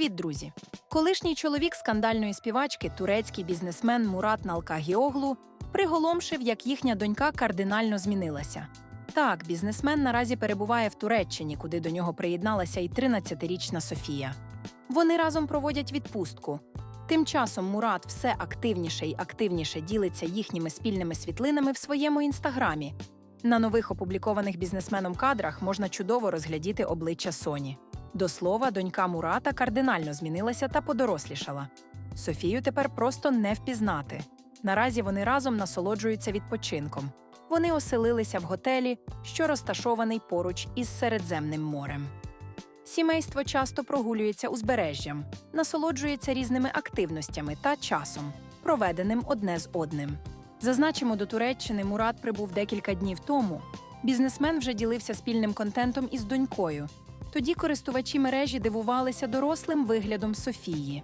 Привіт, друзі! Колишній чоловік скандальної співачки, турецький бізнесмен Мурат Налкагіоглу, приголомшив, як їхня донька кардинально змінилася. Так, бізнесмен наразі перебуває в Туреччині, куди до нього приєдналася і 13-річна Софія. Вони разом проводять відпустку. Тим часом Мурат все активніше і активніше ділиться їхніми спільними світлинами в своєму інстаграмі. На нових опублікованих бізнесменом кадрах можна чудово розглядіти обличчя Соні. До слова, донька Мурата кардинально змінилася та подорослішала. Софію тепер просто не впізнати. Наразі вони разом насолоджуються відпочинком. Вони оселилися в готелі, що розташований поруч із Середземним морем. Сімейство часто прогулюється узбережжям, насолоджується різними активностями та часом, проведеним одне з одним. Зазначимо, до Туреччини Мурат прибув декілька днів тому. Бізнесмен вже ділився спільним контентом із донькою. Тоді користувачі мережі дивувалися дорослим виглядом Софії.